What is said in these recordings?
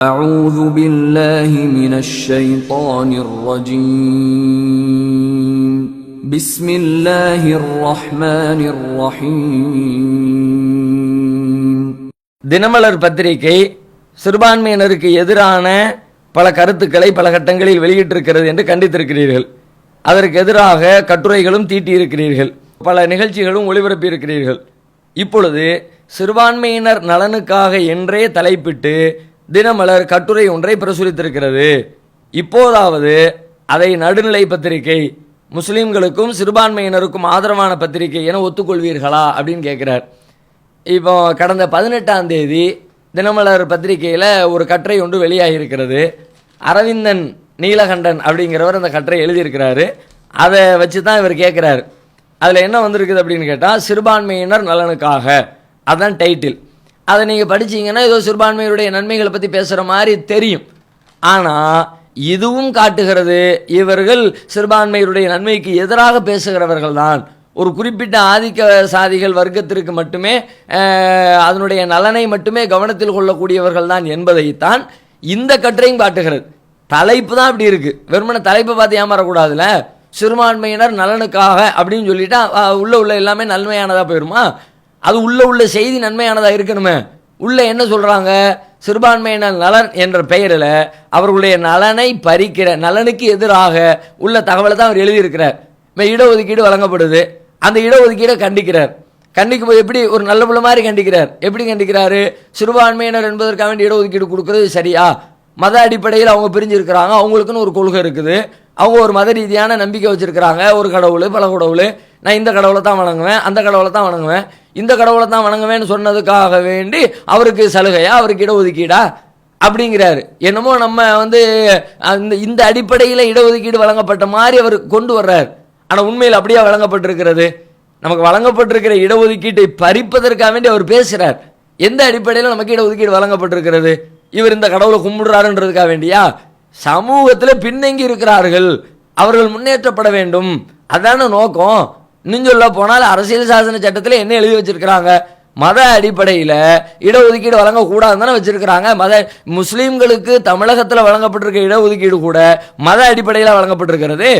أعوذ بالله من الشيطان الرجيم بسم الله الرحمن الرحيم தினமலர் பத்திரிகை சிறுபான்மையினருக்கு எதிரான பல கருத்துக்களை பல கட்டங்களில் வெளியிட்டிருக்கிறது என்று கண்டித்திருக்கிறீர்கள் அதற்கு எதிராக கட்டுரைகளும் தீட்டியிருக்கிறீர்கள் பல நிகழ்ச்சிகளும் ஒளிபரப்பியிருக்கிறீர்கள் இப்பொழுது சிறுபான்மையினர் நலனுக்காக என்றே தலைப்பிட்டு தினமலர் கட்டுரை ஒன்றை பிரசுரித்திருக்கிறது. இப்போதாவது அதை நடுநிலை பத்திரிகை முஸ்லீம்களுக்கும் சிறுபான்மையினருக்கும் ஆதரவான பத்திரிகை என ஒத்துக்கொள்வீர்களா அப்படின்னு கேட்குறார். இப்போ கடந்த பதினெட்டாம் தேதி தினமலர் பத்திரிகையில் ஒரு கட்டுரை ஒன்று வெளியாகியிருக்கிறது. அரவிந்தன் நீலகண்டன் அப்படிங்கிறவர் அந்த கட்டுரை எழுதியிருக்கிறாரு. அதை வச்சு தான் இவர் கேட்குறாரு. அதில் என்ன வந்திருக்குது அப்படின்னு கேட்டால் சிறுபான்மையினர் நலனுக்காக. அதான் டைட்டில் அதை நீங்கள் படிச்சீங்கன்னா ஏதோ சிறுபான்மையினுடைய நன்மைகளை பற்றி பேசுகிற மாதிரி தெரியும். ஆனால் இதுவும் காட்டுகிறது இவர்கள் சிறுபான்மையுடைய நன்மைக்கு எதிராக பேசுகிறவர்கள் தான். ஒரு குறிப்பிட்ட ஆதிக்க சாதிகள் வர்க்கத்திற்கு மட்டுமே அதனுடைய நலனை மட்டுமே கவனத்தில் கொள்ளக்கூடியவர்கள் தான் என்பதைத்தான் இந்த கட்டுரையும் காட்டுகிறது. தலைப்பு தான் அப்படி இருக்குது வெறுமன தலைப்பை பார்த்து ஏமாறக்கூடாதுல சிறுபான்மையினர் நலனுக்காக அப்படின்னு சொல்லிட்டா உள்ளே உள்ள உள்ள எல்லாமே நன்மையானதாக போயிருமா? அது உள்ளே உள்ள செய்தி நன்மையானதாக இருக்கணுமே. உள்ளே என்ன சொல்கிறாங்க சிறுபான்மையினர் நலன் என்ற பெயரில் அவர்களுடைய நலனை பறிக்கிற நலனுக்கு எதிராக உள்ள தகவலை தான் அவர் எழுதியிருக்கிறார். இப்போ இடஒதுக்கீடு வழங்கப்படுது. அந்த இடஒதுக்கீடை கண்டிக்கிறார். கண்டிக்கும் போது எப்படி ஒரு நல்ல புள்ள மாதிரி கண்டிக்கிறார். எப்படி கண்டிக்கிறாரு? சிறுபான்மையினர் என்பதற்காக வேண்டிய இடஒதுக்கீடு கொடுக்குறது சரியா? மத அடிப்படையில் அவங்க பிரிஞ்சிருக்கிறாங்க. அவங்களுக்குன்னு ஒரு கொள்கை இருக்குது. அவங்க ஒரு மத ரீதியான நம்பிக்கை வச்சுருக்கிறாங்க. ஒரு கடவுள் பல கடவுள். நான் இந்த கடவுளை தான் வணங்குவேன் அந்த கடவுளை தான் வணங்குவேன். இந்த கடவுளை தான் வணங்குவேன்னு சொன்னதுக்காக வேண்டி அவருக்கு சலுகையா அவருக்கு இடஒதுக்கீடா? அப்படிங்கிறாரு. என்னமோ நம்ம வந்து அந்த இந்த அடிப்படையில் இடஒதுக்கீடு வழங்கப்பட்ட மாதிரி அவர் கொண்டு வர்றார். ஆனால் உண்மையில் அப்படியே வழங்கப்பட்டிருக்கிறது? நமக்கு வழங்கப்பட்டிருக்கிற இடஒதுக்கீட்டை பறிப்பதற்காக வேண்டி அவர் பேசுகிறார் எந்த அடிப்படையில் நமக்கு இடஒதுக்கீடு வழங்கப்பட்டிருக்கிறது? இவர் இந்த கடவுளை கும்பிடுறாருன்றதுக்காக வேண்டியா? சமூகத்தில் பின்தங்கி இருக்கிறார்கள். அவர்கள் முன்னேற்றப்பட வேண்டும். அதான நோக்கம். இன்னும் சொல்ல போனால் அரசியல் சாசன சட்டத்தில் என்ன எழுதி வச்சிருக்கிறாங்க? மத அடிப்படையில் இடஒதுக்கீடு வழங்கக்கூடாதுன்னு தானே வச்சுருக்கிறாங்க. மத முஸ்லீம்களுக்கு தமிழகத்தில் வழங்கப்பட்டிருக்க இடஒதுக்கீடு கூட மத அடிப்படையில் வழங்கப்பட்டிருக்கிறது.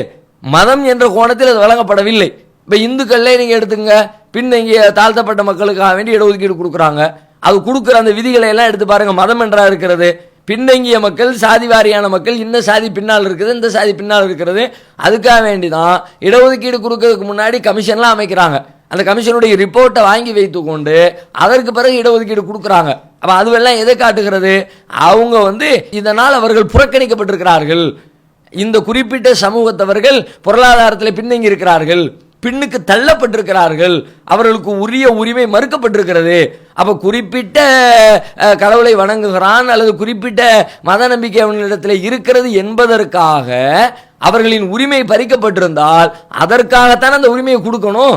மதம் என்ற கோணத்தில் அது வழங்கப்படவில்லை. இப்போ இந்துக்கள்லே நீங்கள் எடுத்துங்க பின்தங்கிய தாழ்த்தப்பட்ட மக்களுக்காக வேண்டி இடஒதுக்கீடு கொடுக்குறாங்க. அது கொடுக்குற அந்த விதிகளை எல்லாம் எடுத்து பாருங்கள் மதம் என்றா இருக்கிறது. பின்தங்கிய மக்கள் சாதி வாரியான மக்கள் இந்த சாதி பின்னால் இருக்குது இந்த சாதி பின்னால் இருக்கிறது. அதுக்காக வேண்டி தான் இடஒதுக்கீடு கொடுக்கறதுக்கு முன்னாடி கமிஷன்லாம் அமைக்கிறாங்க. அந்த கமிஷனுடைய ரிப்போர்ட்டை வாங்கி வைத்துக்கொண்டு அதற்கு பிறகு இடஒதுக்கீடு கொடுக்குறாங்க. அப்போ அதுவெல்லாம் எதை காட்டுகிறது? அவங்க வந்து இதனால் அவர்கள் புறக்கணிக்கப்பட்டிருக்கிறார்கள். இந்த குறிப்பிட்ட சமூகத்தவர்கள் பொருளாதாரத்தில் பின்தங்கி இருக்கிறார்கள். பின்னுக்கு தள்ளப்பட்டிருக்கிறார்கள். அவர்களுக்கு உரிய உரிமை மறுக்கப்பட்டிருக்கிறது. அப்போ குறிப்பிட்ட கடவுளை வணங்குகிறான் அல்லது குறிப்பிட்ட மத நம்பிக்கை அவனிடத்தில் இருக்கிறது என்பதற்காக அவர்களின் உரிமை பறிக்கப்பட்டிருந்தால் அதற்காகத்தான் அந்த உரிமையை கொடுக்கணும்?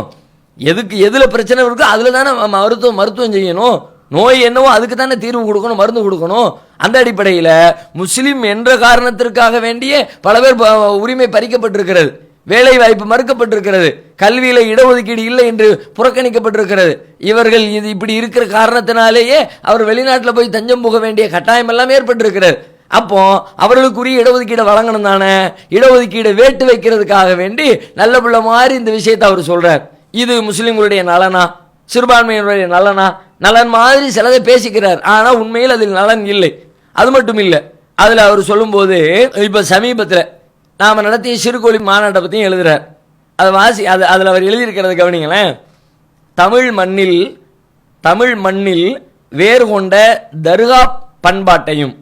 எதுக்கு எதில் பிரச்சனை இருக்கோ அதில் தானே மருத்துவம் மருத்துவம் செய்யணும். நோய் என்னவோ அதுக்கு தானே தீர்வு கொடுக்கணும் மருந்து கொடுக்கணும். அந்த அடிப்படையில் முஸ்லீம் என்ற காரணத்திற்காக வேண்டிய பல பேர் உரிமை பறிக்கப்பட்டிருக்கிறது. வேலை வாய்ப்பு மறுக்கப்பட்டிருக்கிறது. கல்வியில் இடஒதுக்கீடு இல்லை என்று புறக்கணிக்கப்பட்டிருக்கிறது. இவர்கள் இது இப்படி இருக்கிற காரணத்தினாலேயே அவர் வெளிநாட்டில் போய் தஞ்சம் போக வேண்டிய கட்டாயம் எல்லாம் ஏற்பட்டிருக்கிறது. அப்போ அவர்களுக்குரிய இடஒதுக்கீடை வழங்கணும் தானே? இடஒதுக்கீடை வேட்டு வைக்கிறதுக்காக வேண்டி நல்ல பிள்ளை மாதிரி இந்த விஷயத்தை அவர் சொல்றார். இது முஸ்லிம்களுடைய நலனா? சிறுபான்மையினருடைய நலனா? நலன் மாதிரி சிலதை பேசிக்கிறார். ஆனால் உண்மையில் அதில் நலன் இல்லை. அது மட்டும் இல்லை. அதில் அவர் சொல்லும்போது இப்போ சமீபத்தில் நாம் நடத்திய சிறுகோழி மாநாட்டை பற்றியும் எழுதுகிறார் அதை வாசி அது அதில் அவர் எழுதியிருக்கிறத கவனிங்களேன். தமிழ் மண்ணில் தமிழ் மண்ணில் வேர் கொண்ட தர்கா பண்பாட்டையும்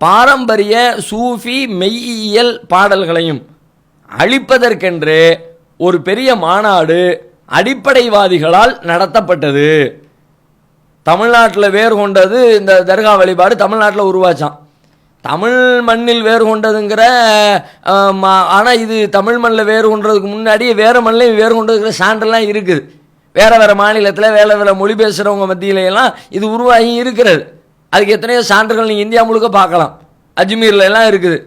பாரம்பரிய சூஃபி மெய்யியல் பாடல்களையும் அழிப்பதற்கென்று ஒரு பெரிய மாநாடு அடிப்படைவாதிகளால் நடத்தப்பட்டது. தமிழ்நாட்டில் வேறு கொண்டது இந்த தர்கா வழிபாடு தமிழ்நாட்டில் உருவாச்சான். தமிழ் மண்ணில் வேறு கொண்டதுங்கிற ஆனால் இது தமிழ் மண்ணில் வேறு கொண்டதுக்கு முன்னாடியே வேறு மண்ணிலையும் வேறு கொண்டதுங்கிற சான்றெல்லாம் இருக்குது. வேறு வேறு மாநிலத்தில் வேறு வேறு மொழி பேசுகிறவங்க மத்தியிலையெல்லாம் இது உருவாகி இருக்கிறது. அதுக்கு எத்தனையோ சான்றுகள் நீங்கள் இந்தியா முழுக்க பார்க்கலாம். அஜ்மீர்ல எல்லாம் இருக்குது.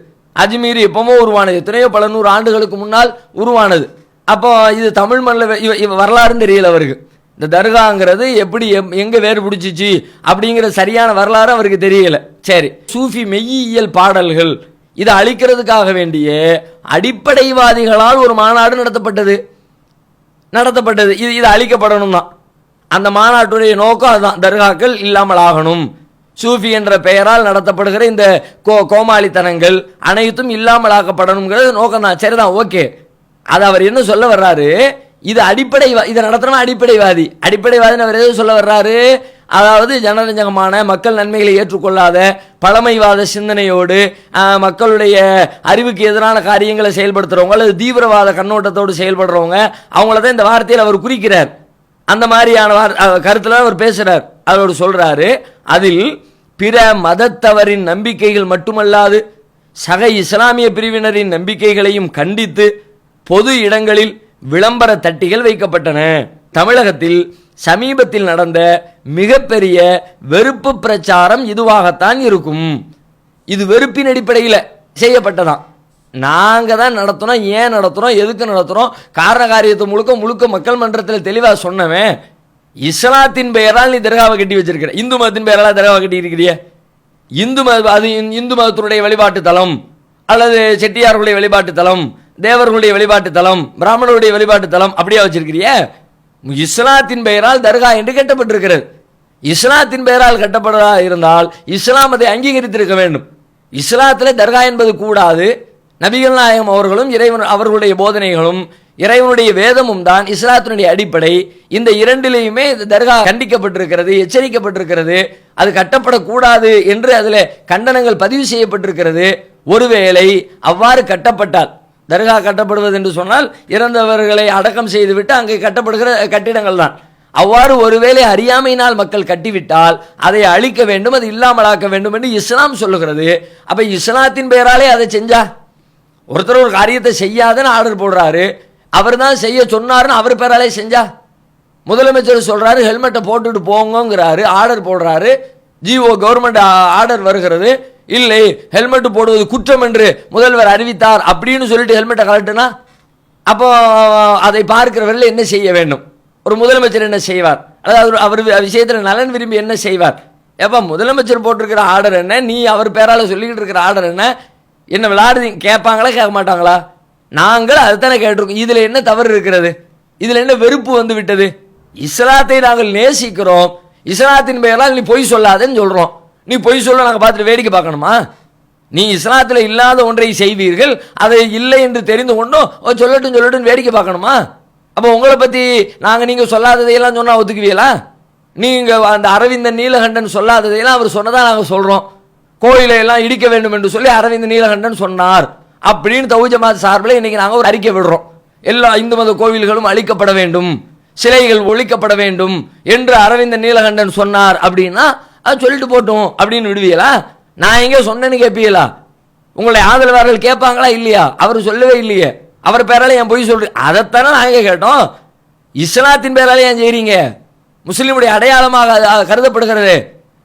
அஜ்மீர் எப்பமோ உருவானது. எத்தனையோ பல நூறு ஆண்டுகளுக்கு முன்னால் உருவானது. அப்போ இது தமிழ் மண்ணில் வரலாறுன்னு தெரியல அவருக்கு. இந்த தர்காங்கிறது எப்படி எம்- எங்கே வேறு பிடிச்சிச்சு அப்படிங்கிற சரியான வரலாறு அவருக்கு தெரியலை. சரி சூஃபி மெய்யியல் பாடல்கள் இதை அழிக்கிறதுக்காக வேண்டிய அடிப்படைவாதிகளால் ஒரு மாநாடு நடத்தப்பட்டது. நடத்தப்பட்டது. இது இது அழிக்கப்படணும் தான். அந்த மாநாட்டுடைய நோக்கம் அதுதான். தர்காக்கள் இல்லாமல் ஆகணும். சூஃபி என்ற பெயரால் நடத்தப்படுகிற இந்த கோ கோமாளித்தனங்கள் அனைத்தும் இல்லாமல் ஆக்கப்படணுங்கிறது நோக்கம் தான் சரிதான் ஓகே. அது அவர் என்ன சொல்ல வர்றாரு? இது அடிப்படை இதை நடத்தணும் அடிப்படைவாதி. அடிப்படைவாதின்னு அவர் எது சொல்ல வர்றாரு? அதாவது ஜனரஞ்சகமான மக்கள் நன்மைகளை ஏற்றுக்கொள்ளாத பழமைவாத சிந்தனையோடு மக்களுடைய அறிவுக்கு எதிரான காரியங்களை செயல்படுத்துறவங்க அல்லது தீவிரவாத கண்ணோட்டத்தோடு செயல்படுறவங்க அவங்கள தான் இந்த வார்த்தையில் அவர் குறிக்கிறார். அந்த மாதிரியான வார்- கருத்தில் அவர் பேசுகிறார் அவர் சொல்கிறாரு அதில் பிற மதத்தவரின் நம்பிக்கைகள் மட்டுமல்லாது சக இஸ்லாமிய பிரிவினரின் நம்பிக்கைகளையும் கண்டித்து பொது இடங்களில் விளம்பர தட்டிகள் வைக்கப்பட்டன. தமிழகத்தில் சமீபத்தில் நடந்த மிகப்பெரிய வெறுப்பு பிரச்சாரம் இதுவாகத்தான் இருக்கும். இது வெறுப்பின் அடிப்படையில் செய்யப்பட்டதான். நாங்கள் தான் நடத்துகிறோம் ஏன் நடத்துகிறோம் எதுக்கு நடத்துகிறோம் காரண காரியத்தை முழுக்க முழுக்க மக்கள் மன்றத்தில் தெளிவாக சொன்னவன் இஸ்லாத்தின் பெயரால் நீ தர்காவை கட்டி வச்சிருக்கிற. இந்து மதத்தின் பெயரால் தர்காவை கட்டி இருக்கிறிய. இந்து மத அது இந்து மதத்தினுடைய வழிபாட்டு தலம் அல்லது செட்டியார்களுடைய வழிபாட்டு தலம் தேவர்களுடைய வழிபாட்டு தலம் பிராமணருடைய வழிபாட்டு தலம் அப்படியே வச்சிருக்கிறிய? இஸ்லாத்தின் பெயரால் தர்கா என்று கட்டப்பட்டிருக்கிறது. இஸ்லாத்தின் பெயரால் கட்டப்படுறதா இருந்தால் இஸ்லாம் அதை அங்கீகரித்திருக்க வேண்டும். இஸ்லாத்தில் தர்கா என்பது கூடாது. நபிகள் நாயகம் அவர்களும் இறைவன் அவர்களுடைய போதனைகளும் இறைவனுடைய வேதமும் தான் இஸ்லாத்தினுடைய அடிப்படை. இந்த இரண்டிலேயுமே இந்த தர்கா கண்டிக்கப்பட்டிருக்கிறது எச்சரிக்கப்பட்டிருக்கிறது. அது கட்டப்படக்கூடாது என்று அதில் கண்டனங்கள் பதிவு செய்யப்பட்டிருக்கிறது. ஒருவேளை அவ்வாறு கட்டப்பட்டால் தர்கா கட்டப்படுவது என்று சொன்னால் இறந்தவர்களை அடக்கம் செய்துவிட்டு அங்கே கட்டப்படுகிற கட்டிடங்கள் தான். அவ்வாறு ஒருவேளை அறியாமையினால் மக்கள் கட்டிவிட்டால் அதை அழிக்க வேண்டும் அது இல்லாமலாக்க வேண்டும் என்று இஸ்லாம் சொல்லுகிறது. அப்போ இஸ்லாத்தின் பெயராலே அதை செஞ்சா? ஒருத்தர் ஒரு காரியத்தை செய்யாதுன்னு ஆர்டர் போடுறாரு. அவர் தான் செய்ய சொன்னாருன்னு அவர் பேராலே செஞ்சா? முதலமைச்சர் சொல்கிறாரு ஹெல்மெட்டை போட்டுட்டு போங்கங்கிறாரு ஆர்டர் போடுறாரு. ஜிஓ கவர்மெண்ட் ஆர்டர் uh, வருகிறது. இல்லை ஹெல்மெட் போடுவது குற்றம் என்று முதல்வர் அறிவித்தார் அப்படின்னு சொல்லிட்டு ஹெல்மெட்டை கலட்டுனா அப்போ அதை பார்க்கிறவர்கள் என்ன செய்ய வேண்டும்? ஒரு முதலமைச்சர் என்ன செய்வார்? அதாவது அவர் விஷயத்தில் நலன் விரும்பி என்ன செய்வார்? எப்போ முதலமைச்சர் போட்டிருக்கிற ஆர்டர் என்ன? நீ அவர் பேரால் சொல்லிக்கிட்டு இருக்கிற ஆர்டர் என்ன? என்ன விளையாடுறீங்க கேட்பாங்களா கேட்க மாட்டாங்களா? நாங்கள் அதுதானே கேட்டிருக்கோம். இதில் என்ன தவறு இருக்கிறது? இதில் என்ன வெறுப்பு வந்து விட்டது? இஸ்லாத்தை நாங்கள் நேசிக்கிறோம். இஸ்லாத்தின் பெயரால் நீ பொய் சொல்லாதேன்னு சொல்கிறோம் நீ பொய் சொல்ல நாங்கள் பார்த்துட்டு வேடிக்கை பார்க்கணுமா? நீ இஸ்லாத்தில் இல்லாத ஒன்றை செய்வீர்கள் அதை இல்லை என்று தெரிந்து கொண்டும் சொல்லட்டும் சொல்லட்டும் வேடிக்கை பார்க்கணுமா? அப்போ உங்களை பற்றி நாங்கள் நீங்கள் சொல்லாததையெல்லாம் சொன்னால் ஒத்துக்குவீங்களா? நீங்கள் அந்த அரவிந்தன் நீலகண்டன் சொல்லாததையெல்லாம் அவர் சொன்னதாக நாங்கள் சொல்கிறோம் கோயிலை எல்லாம் இடிக்க வேண்டும் என்று சொல்லி அரவிந்த் நீலகண்டன் சொன்னார். அப்படின்னு தௌ சார்பில் இன்றைக்கி நாங்கள் ஒரு அறிக்கை விடுறோம். எல்லா இந்து மத கோவில்களும் அழிக்கப்பட வேண்டும் சிலைகள் ஒழிக்கப்பட வேண்டும் என்று அரவிந்த நீலகண்டன் சொன்னார் அப்படின்னா அது சொல்லிட்டு போட்டோம் அப்படின்னு விடுவீங்களா? நான் எங்கே சொன்னேன்னு கேட்பீங்களா உங்களை ஆதரவாளர்கள் கேட்பாங்களா இல்லையா? அவர் சொல்லவே இல்லையே. அவர் பேரால என் பொய் சொல்றீங்க அதைத்தானே நாங்கள் கேட்டோம். இஸ்லாத்தின் பேரால ஏன் செய்கிறீங்க முஸ்லீமுடைய அடையாளமாக கருதப்படுகிறது.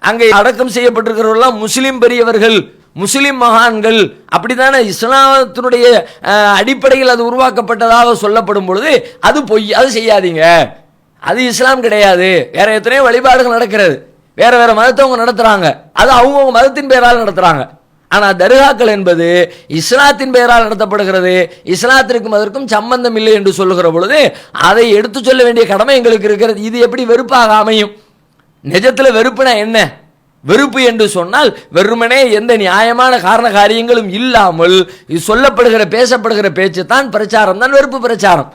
அங்கே அடக்கம் செய்யப்பட்டிருக்கிறவர்கள்லாம் முஸ்லீம் பெரியவர்கள் முஸ்லீம் மகான்கள். அப்படித்தானே? இஸ்லாமத்தினுடைய அடிப்படையில் அது உருவாக்கப்பட்டதாக சொல்லப்படும் பொழுது அது பொய் அது செய்யாதீங்க. அது இஸ்லாம் கிடையாது. வேற எத்தனையோ வழிபாடுகள் நடக்கிறது. வேறு வேறு மதத்தவங்க நடத்துகிறாங்க அது அவங்கவுங்க மதத்தின் பெயரால் நடத்துகிறாங்க ஆனால் தர்காக்கள் என்பது இஸ்லாத்தின் பெயரால் நடத்தப்படுகிறது. இஸ்லாத்திற்கும் அதற்கும் சம்பந்தம் இல்லை என்று சொல்லுகிற பொழுது அதை எடுத்து சொல்ல வேண்டிய கடமை எங்களுக்கு இருக்கிறது. இது எப்படி வெறுப்பாக அமையும்? நிஜத்தில் வெறுப்புனா என்ன? வெறுப்பு என்று சொன்னால் வெறுமனே எந்த நியாயமான காரண காரியங்களும் இல்லாமல் சொல்லப்படுகிற பேசப்படுகிற பேச்சு தான் பிரச்சாரம் தான் வெறுப்பு பிரச்சாரம்.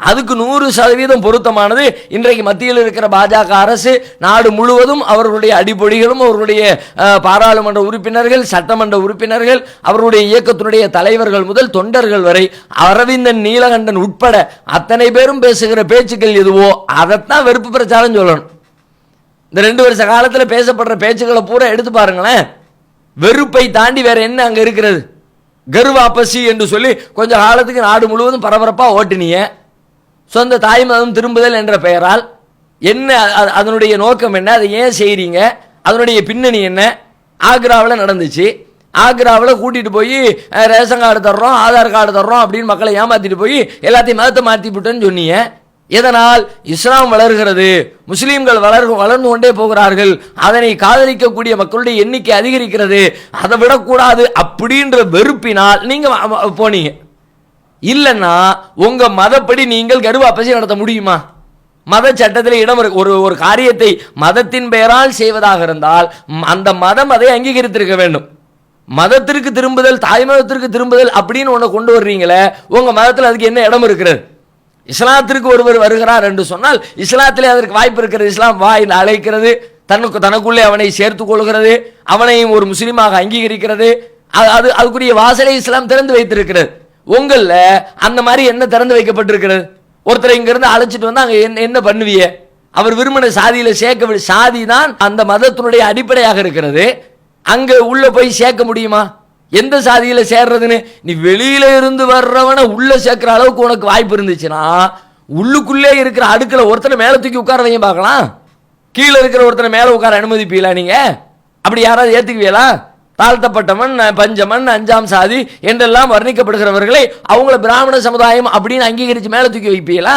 அதுக்கு நூறு சதவீதம் பொருத்தமானது. இன்றைக்கு மத்தியில் இருக்கிற பாஜக அரசு நாடு முழுவதும் அவர்களுடைய அடிப்பொடிகளும் அவர்களுடைய பாராளுமன்ற உறுப்பினர்கள் சட்டமன்ற உறுப்பினர்கள் அவருடைய இயக்கத்தினுடைய தலைவர்கள் முதல் தொண்டர்கள் வரை அரவிந்தன் நீலகண்டன் உட்பட அத்தனை பேரும் பேசுகிற பேச்சுக்கள் எதுவோ அதைத்தான் வெறுப்பு பிரச்சாரம் சொல்லணும். இந்த ரெண்டு வருஷ காலத்தில் பேசப்படுற பேச்சுக்களை பூரா எடுத்து பாருங்களேன். வெறுப்பை தாண்டி வேற என்ன அங்கே இருக்கிறது? கர்வாப்பசி என்று சொல்லி கொஞ்சம் காலத்துக்கு நாடு முழுவதும் பரபரப்பாக ஓட்டினிய. சொந்த தாய் மதம் திரும்புதல் என்ற பெயரால் என்ன அதனுடைய நோக்கம் என்ன அதை ஏன் செய்கிறீங்க அதனுடைய பின்னணி என்ன? ஆக்ராவில் நடந்துச்சு. ஆக்ராவில் கூட்டிகிட்டு போய் ரேஷன் கார்டு தர்றோம் ஆதார் கார்டு தர்றோம் அப்படின்னு மக்களை ஏமாற்றிட்டு போய் எல்லாத்தையும் மதத்தை மாற்றி விட்டேன்னு சொன்னீங்க. இதனால் இஸ்லாம் வளர்கிறது. முஸ்லீம்கள் வளர் வளர்ந்து கொண்டே போகிறார்கள். அதனை காதலிக்கக்கூடிய மக்களுடைய எண்ணிக்கை அதிகரிக்கிறது. அதை விடக்கூடாது அப்படின்ற வெறுப்பினால் நீங்கள் போனீங்க. இல்லைன்னா உங்கள் மதப்படி நீங்கள் கருவாப்பசி நடத்த முடியுமா? மத சட்டத்தில் இடம் இருக்கு ஒரு ஒரு காரியத்தை மதத்தின் பெயரால் செய்வதாக இருந்தால் அந்த மதம் அதை அங்கீகரித்திருக்க வேண்டும். மதத்திற்கு திரும்புதல் தாய் மதத்திற்கு திரும்புதல் அப்படின்னு ஒன்று கொண்டு வர்றீங்களே உங்கள் மதத்தில் அதுக்கு என்ன இடம் இருக்கிறது? இஸ்லாத்திற்கு ஒருவர் வருகிறார் என்று சொன்னால் இஸ்லாத்திலே அதற்கு வாய்ப்பு இருக்கிறது. இஸ்லாம் வாய் அழைக்கிறது தனக்கு தனக்குள்ளே அவனை சேர்த்துக் கொள்கிறது அவனையும் ஒரு முஸ்லீமாக அங்கீகரிக்கிறது அது அது அதுக்குரிய வாசலை இஸ்லாம் திறந்து வைத்திருக்கிறது. உங்களில் அந்த மாதிரி என்ன திறந்து வைக்கப்பட்டிருக்கிறது? ஒருத்தரை இங்கேருந்து அழைச்சிட்டு வந்து அங்கே என்ன என்ன பண்ணுவிய? அவர் விரும்பின சாதியில் சேர்க்க சாதி தான் அந்த மதத்தினுடைய அடிப்படையாக இருக்கிறது. அங்கே உள்ளே போய் சேர்க்க முடியுமா? எந்த சாதியில் சேர்றதுன்னு? நீ வெளியில இருந்து வர்றவனை உள்ளே சேர்க்குற அளவுக்கு உனக்கு வாய்ப்பு இருந்துச்சுன்னா உள்ளுக்குள்ளே இருக்கிற அடுக்கில் ஒருத்தனை மேலே தூக்கி உட்கார வைங்க பார்க்கலாம். கீழே இருக்கிற ஒருத்தனை மேலே உட்கார அனுமதிப்பீங்களா நீங்கள் அப்படி யாராவது ஏற்றுக்குவீங்களா தாழ்த்தப்பட்டவன் பஞ்சமன் அஞ்சாம் சாதி என்றெல்லாம் வர்ணிக்கப்படுகிறவர்களை அவங்கள பிராமண சமுதாயம் அப்படின்னு அங்கீகரித்து மேலே தூக்கி வைப்பீங்களா?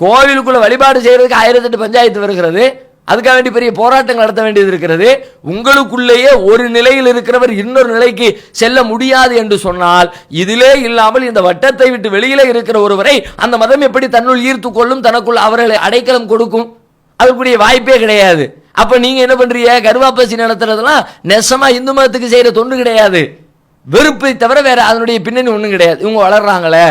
கோவிலுக்குள்ளே வழிபாடு செய்கிறதுக்கு ஆயிரத்தெட்டு பஞ்சாயத்து வருகிறது. அதுக்காக வேண்டி பெரிய போராட்டங்கள் நடத்த வேண்டியது இருக்கிறது. உங்களுக்குள்ளேயே ஒரு நிலையில் இருக்கிறவர் இன்னொரு நிலைக்கு செல்ல முடியாது என்று சொன்னால் இதிலே இல்லாமல் இந்த வட்டத்தை விட்டு வெளியிலே இருக்கிற ஒருவரை அந்த மதம் எப்படி தன்னுள் ஈர்த்து கொள்ளும் தனக்குள் அவர்களை அடைக்கலம் கொடுக்கும்? அதுக்குரிய வாய்ப்பே கிடையாது. அப்போ நீங்கள் என்ன பண்ணுறீங்க கருவாப்பசி நடத்துறதெல்லாம் நெசமாக இந்து மதத்துக்கு செய்கிற தொண்டு கிடையாது. வெறுப்பை தவிர வேறு அதனுடைய பின்னணி ஒன்றும் கிடையாது. இவங்க வளர்கிறாங்களே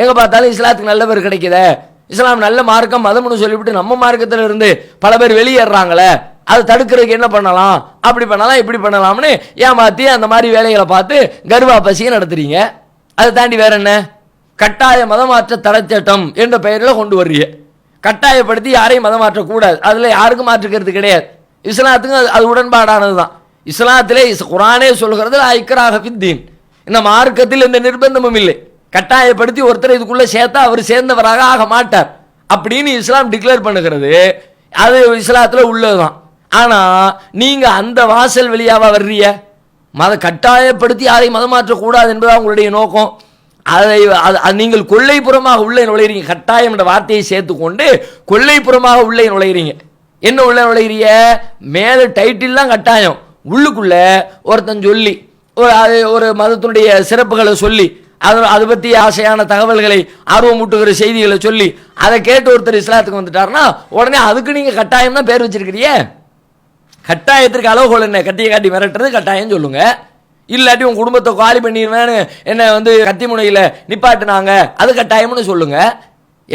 எங்கே பார்த்தாலும் இஸ்லாத்துக்கு நல்ல பேர் கிடைக்குதே. இஸ்லாம் நல்ல மார்க்கம் மதம்னு சொல்லிவிட்டு நம்ம மார்க்கத்தில் இருந்து பல பேர் வெளியேறாங்களே. அதை தடுக்கிறதுக்கு என்ன பண்ணலாம்? அப்படி பண்ணலாம் இப்படி பண்ணலாம்னு ஏமாத்தி அந்த மாதிரி வேலைகளை பார்த்து கர்வாப்பசியை நடத்துறீங்க. அதை தாண்டி வேற என்ன? கட்டாய மதமாற்ற தடைச்சட்டம் என்ற பெயரில் கொண்டு வர்றீங்க. கட்டாயப்படுத்தி யாரையும் மதம் மாற்றக்கூடாது அதில் யாருக்கும் மாற்றுக்கிறது கிடையாது. இஸ்லாத்துக்கும் அது- அது உடன்பாடானது தான் இஸ்லாத்திலே இஸ்- குரானே சொல்கிறது ஐக்கராக பித்தீன் இந்த மார்க்கத்தில் எந்த நிர்பந்தமும் இல்லை. கட்டாயப்படுத்தி ஒருத்தர் இதுக்குள்ளே சேர்த்தா அவர் சேர்ந்தவராக ஆக மாட்டார். அப்படின்னு இஸ்லாம் டிக்ளேர் பண்ணுகிறது. அது இஸ்லாத்தில் உள்ளது தான் ஆனால் நீங்கள் அந்த வாசல் வழியாவா வர்றீங்க? மத கட்டாயப்படுத்தி யாரையும் மதம் மாற்றக்கூடாது என்பதாக உங்களுடைய நோக்கம். அதை அது- அது நீங்கள் கொள்ளைப்புறமாக உள்ளே நுழையிறீங்க. கட்டாயம் என்ற வார்த்தையை சேர்த்துக்கொண்டு கொள்ளைப்புறமாக உள்ளே நுழையிறீங்க. என்ன உள்ளே நுழையிறீங்க? மேலே டைட்டில் தான் கட்டாயம். உள்ளுக்குள்ள ஒருத்தன் சொல்லி ஒரு அது ஒரு மதத்தினுடைய சிறப்புகளை சொல்லி அது அதை பற்றி ஆசையான தகவல்களை ஆர்வமூட்டுகிற செய்திகளை சொல்லி அதை கேட்டு ஒருத்தர் இஸ்லாத்துக்கு வந்துட்டாருன்னா உடனே அதுக்கு நீங்கள் கட்டாயம் தான் பேர் வச்சிருக்கிறீ கட்டாயத்திற்கு அளவுகோல் என்ன? கட்டியை காட்டி மிரட்டுறது கட்டாயம் சொல்லுங்கள் இல்லாட்டி உன் குடும்பத்தை காலி பண்ணிடுவேன்னு என்னை வந்து கத்தி முனையில் அது கட்டாயம்னு சொல்லுங்கள்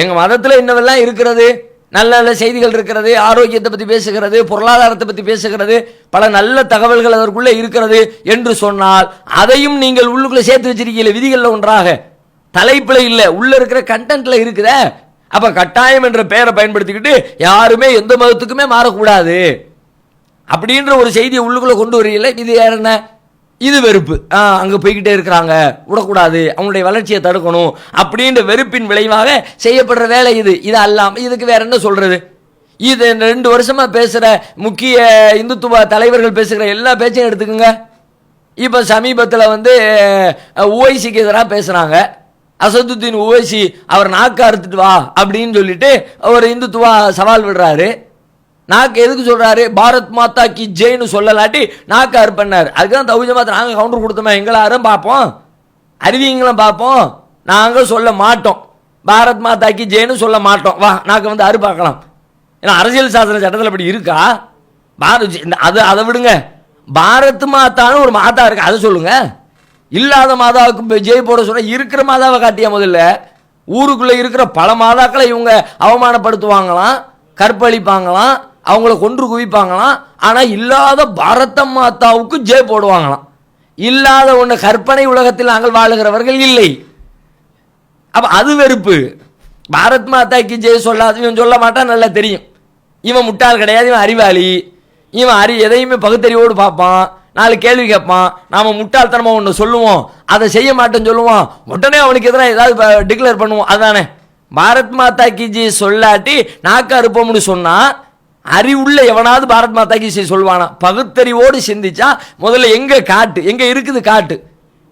எங்கள் மதத்தில் இன்னவெல்லாம் இருக்கிறது நல்ல நல்ல செய்திகள் இருக்கிறது ஆரோக்கியத்தை பற்றி பேசுகிறது பொருளாதாரத்தை பற்றி பேசுகிறது பல நல்ல தகவல்கள் அதற்குள்ளே இருக்கிறது என்று சொன்னால் அதையும் நீங்கள் உள்ளுக்குள்ளே சேர்த்து வச்சிருக்கீங்க விதிகளில் ஒன்றாக. தலைப்பில் இல்லை உள்ளே இருக்கிற கண்டென்ட்டில் இருக்குதே. அப்போ கட்டாயம் என்ற பெயரை பயன்படுத்திக்கிட்டு யாருமே எந்த மதத்துக்குமே மாறக்கூடாது. அப்படின்ற ஒரு செய்தியை உள்ளுக்குள்ளே கொண்டு வரீங்களே இது யார் என்ன? இது வெறுப்பு. ஆ போய்கிட்டே இருக்கிறாங்க. விடக்கூடாது. அவங்களுடைய வளர்ச்சியை தடுக்கணும். அப்படின்ற வெறுப்பின் விளைவாக செய்யப்படுற வேலை இது. இது அல்லாமல் இதுக்கு வேற என்ன சொல்கிறது இது ரெண்டு வருஷமாக பேசுகிற முக்கிய இந்துத்துவ தலைவர்கள் பேசுகிற எல்லா பேச்சையும் எடுத்துக்கோங்க. இப்போ சமீபத்தில் வந்து ஓய்சிக்கு எதிராக பேசுகிறாங்க அசதுத்தீன் ஓய்சி அவர் நாக்கு அறுத்துட்டு வா அப்படின்னு சொல்லிட்டு ஒரு இந்துத்துவா சவால் விடுறாரு. நாக்கு எதுக்கு சொல்கிறாரு பாரத் மாதா கி ஜெயின்னு சொல்லலாட்டி நாக்கு பண்ணார் அதுக்கு தான் தௌஜ மாதம் நாங்கள் கவுண்டர் கொடுத்தோமே. எங்களாரும் பார்ப்போம். அறிவிங்களும் பார்ப்போம். நாங்கள் சொல்ல மாட்டோம். பாரத் மாதா கி ஜெயின்னு சொல்ல மாட்டோம். வா நாக்கு வந்து அரு பார்க்கலாம் ஏன்னா அரசியல் சாசன சட்டத்தில் அப்படி இருக்கா? பாரத் இந்த- அது அதை விடுங்க. பாரத் மாதான்னு ஒரு மாதா இருக்கு. அதை சொல்லுங்க. இல்லாத மாதாவுக்கு ஜெய் போட சொன்னால் இருக்கிற மாதாவை காட்டியா முதல்ல? ஊருக்குள்ளே இருக்கிற பல மாதாக்களை இவங்க அவமானப்படுத்துவாங்களாம் கற்பழிப்பாங்களாம் அவங்கள கொன்று குவிப்பாங்களாம். ஆனால் இல்லாத பாரத மாதாவுக்கு ஜெய் போடுவாங்களாம். இல்லாத ஒன்று கற்பனை உலகத்தில் நாங்கள் வாழுகிறவர்கள் இல்லை. அப்போ அது வெறுப்பு. பாரத் மாதாக்கு ஜெய் சொல்லாது இவன் சொல்ல மாட்டான் நல்லா தெரியும். இவன் முட்டாள் கிடையாது இவன் அறிவாளி. இவன் அறி எதையுமே பகுத்தறிவோடு பார்ப்பான். நாலு கேள்வி கேட்பான். நாம் முட்டாள்தனமாக ஒன்று சொல்லுவோம். அதை செய்ய மாட்டேன்னு சொல்லுவோம் உடனே அவனுக்கு எதிராக ஏதாவது டிக்ளேர் பண்ணுவோம். அதானே. பாரத் மாதா கி சொல்லாட்டி நாக்கு அறுப்போம்னு சொன்னால் அறிவுள்ள எவனாவது பாரத் மாதா கி சொல்வானா? பகுத்தறிவோடு சிந்திச்சா முதல்ல எங்கே காட்டு? எங்கே இருக்குது காட்டு?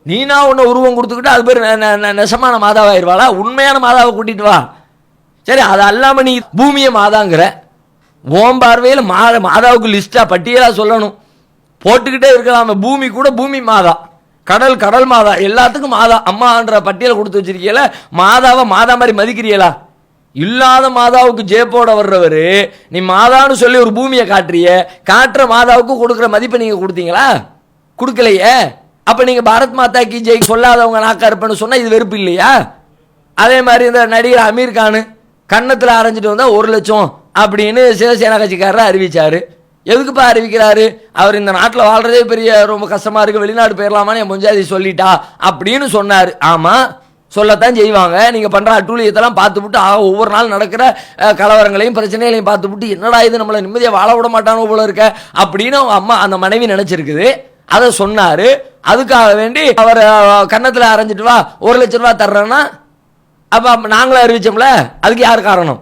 நீனா உன்னை உருவம் கொடுத்துக்கிட்டு அது பேர் நெ- நெசமான மாதாவாயிருவாளா? உண்மையான மாதாவை கூட்டிட்டு வா. சரி அது அல்லாமல் நீ பூமியை மாதாங்கிற. ஓம் பார்வையில் மா மாதாவுக்கு லிஸ்ட்டாக பட்டியலாக சொல்லணும். போட்டுக்கிட்டே இருக்கலாமே. பூமி கூட பூமி மாதா. கடல் கடல் மாதா. எல்லாத்துக்கும் மாதா. அம்மான்ற பட்டியலை கொடுத்து வச்சிருக்கீங்களா மாதாவை மாதா மாதிரி மதிக்கிறீங்களா? இல்லாத மாதாவுக்கு ஜேப்போட வர்றவர் நீ மாதான்னு சொல்லி ஒரு பூமியை காட்டுறிய காட்டுற மாதாவுக்கு கொடுக்குற மதிப்பை நீங்கள் கொடுத்தீங்களா? கொடுக்கலையே. அப்போ நீங்கள் பாரத் மாதா கி ஜெய் சொல்லாதவங்க நாக்கா இருப்பேன்னு சொன்னால் இது வெறுப்பு இல்லையா? அதே மாதிரி இந்த நடிகர் அமீர் கான் கன்னத்தில் அரைஞ்சிட்டு வந்தால் ஒரு லட்சம் அப்படின்னு சிவசேனா கட்சிக்காரர் அறிவித்தார் எதுக்குப்பா அறிவிக்கிறாரு? அவர் இந்த நாட்டில் வாழ்றதே பெரிய ரொம்ப கஷ்டமாக இருக்குது வெளிநாடு போயிடலாமான்னு என் முஞ்சாதி சொல்லிட்டா அப்படின்னு சொன்னார். ஆமாம் சொல்லத்தான் செய்வாங்க. நீங்கள் பண்ணுற அட்டூழியத்தெல்லாம் பார்த்துவிட்டு ஆ ஒவ்வொரு நாள் நடக்கிற கலவரங்களையும் பிரச்சனைகளையும் பார்த்துவிட்டு என்னடா இது நம்மளை நிம்மதியாக வாழ விட மாட்டானோ போல இருக்க அப்படின்னு அவங்க அம்மா அந்த மனைவி நினச்சிருக்குது. அதை சொன்னார். அதுக்காக வேண்டி அவர் கன்னத்தில் அரைஞ்சிட்டு வா ஒரு லட்ச ரூபா தர்றேன்னா அப்போ நாங்களும் அறிவிச்சோம்ல அதுக்கு யார் காரணம்?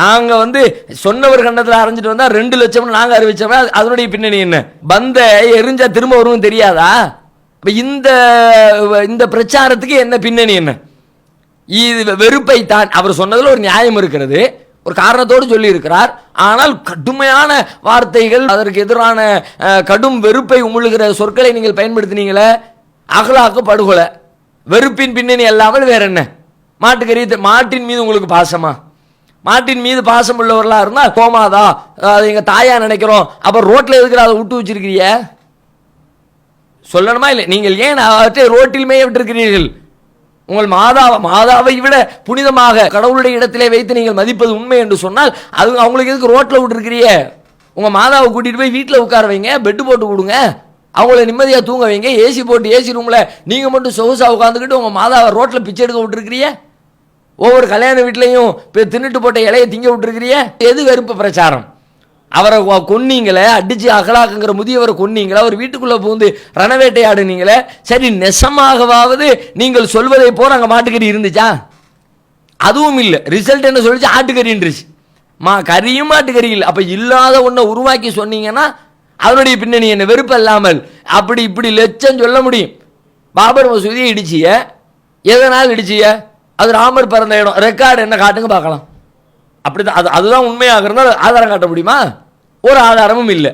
நாங்கள் வந்து சொன்னவர் கண்டத்தில் அரைஞ்சிட்டு வந்தால் ரெண்டு லட்சம் நாங்கள் அறிவிச்சோம்ல அதனுடைய பின்னணி என்ன? பந்த எரிஞ்சா திரும்ப வரும்னு தெரியாதா? இப்போ இந்த இந்த பிரச்சாரத்துக்கு என்ன பின்னணி என்ன? இது வெறுப்பை தான் அவர் சொன்னதில் ஒரு நியாயம் இருக்கிறது. ஒரு காரணத்தோடு சொல்லியிருக்கிறார். ஆனால் கடுமையான வார்த்தைகள் அதற்கு எதிரான கடும் வெறுப்பை உமிழுகிற சொற்களை நீங்கள் பயன்படுத்தினீங்களே? அகலாக்கு படுகொலை. வெறுப்பின் பின்னணி அல்லாமல் வேற என்ன மாட்டுக்கறி மாட்டின் மீது உங்களுக்கு பாசமா? மாட்டின் மீது பாசம் உள்ளவர்களாக இருந்தால் கோமாதா? அது தாயா நினைக்கிறோம். அப்போ ரோட்டில் இருக்கிற அதை விட்டு வச்சிருக்கிறீங்க? சொல்லணுமா இல்லை? நீங்கள் ஏன் அவற்றை ரோட்டில் மேயவிட்டிருக்கிறீர்கள் உங்கள் மாதாவை மாதாவை விட புனிதமாக கடவுளுடைய இடத்திலே வைத்து நீங்கள் மதிப்பது உண்மை என்று சொன்னால் அது அவங்களுக்கு எதுக்கு ரோட்டில் விட்டுருக்கிறீங்க? உங்கள் மாதாவை கூட்டிகிட்டு போய் வீட்டில் உட்கார வைங்க பெட்டு போட்டு கொடுங்க. அவங்கள நிம்மதியாக தூங்க வைங்க ஏசி போட்டு ஏசி ரூமில் நீங்கள் மட்டும் சொகுசாக உட்காந்துக்கிட்டு உங்கள் மாதாவை ரோட்டில் பிச்சை எடுக்க விட்டுருக்கிறீங்க? ஒவ்வொரு கல்யாண வீட்லேயும் இப்போ தின்னுட்டு போட்ட இலையை திங்க விட்டுருக்கிறிய எது வெறுப்பு பிரச்சாரம்? அவரை கொன்னீங்களே அடிச்சு அகலாக்குங்கிற முதியவரை கொன்னீங்களே அவர் வீட்டுக்குள்ள ரணவேட்டை ரணவேட்டையாடுனீங்களே சரி நெசமாகவாவது நீங்கள் சொல்வதை போல் அங்க மாட்டுக்கறி இருந்துச்சா? அதுவும் இல்லை. ரிசல்ட் என்ன சொல்லிச்சு? ஆட்டுக்கறின்றுச்சு மா கறியும் மாட்டுக்கறி இல்லை. அப்ப இல்லாத ஒன்றை உருவாக்கி சொன்னீங்கன்னா அதனுடைய பின்னணி என்ன? வெறுப்பு இல்லாமல் அப்படி இப்படி லட்சம் சொல்ல முடியும். பாபர் மசூதியை இடிச்சிய. எதனால் இடிச்சிய? அது ராமர் பிறந்த இடம். ரெக்கார்டு என்ன காட்டுங்க பார்க்கலாம். அப்படி தான் அது அதுதான் உண்மையாக இருந்தால் ஆதாரம் காட்ட முடியுமா? ஒரு ஆதாரமும் இல்லை.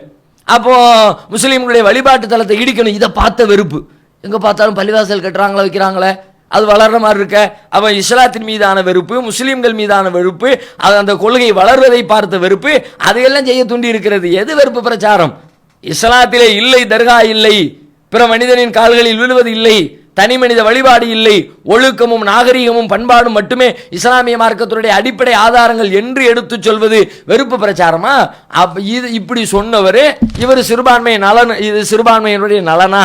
அப்போது முஸ்லீம்களுடைய வழிபாட்டு தலத்தை இடிக்கணும். இதை பார்த்த வெறுப்பு. எங்கே பார்த்தாலும் பள்ளிவாசல் கட்டுறாங்களே வைக்கிறாங்களே? அது வளர்ற மாதிரி இருக்க. அவன் இஸ்லாத்தின் மீதான வெறுப்பு முஸ்லீம்கள் மீதான வெறுப்பு அது அந்த கொள்கை வளர்வதை பார்த்த வெறுப்பு அதையெல்லாம் செய்ய தூண்டி இருக்கிறது. எது வெறுப்பு பிரச்சாரம்? இஸ்லாத்திலே இல்லை தர்கா இல்லை. பிற மனிதனின் கால்களில் விழுவது இல்லை. தனி மனித வழிபாடு இல்லை. ஒழுக்கமும் நாகரிகமும் பண்பாடும் மட்டுமே இஸ்லாமிய மார்க்கத்தினுடைய அடிப்படை ஆதாரங்கள் என்று எடுத்துச் சொல்வது வெறுப்பு பிரச்சாரமா? அப் இது இப்படி சொன்னவர் இவர் சிறுபான்மை நலன் இது சிறுபான்மையினுடைய நலனா?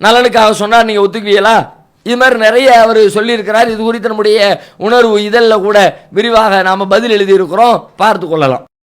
நலனுக்காக சொன்னார் நீங்கள் ஒத்துக்குவீங்களா? இது மாதிரி நிறைய அவர் சொல்லியிருக்கிறார். இது குறித்து நம்முடைய உணர்வு இதழில் கூட விரிவாக நாம் பதில் எழுதியிருக்கிறோம். பார்த்து கொள்ளலாம்.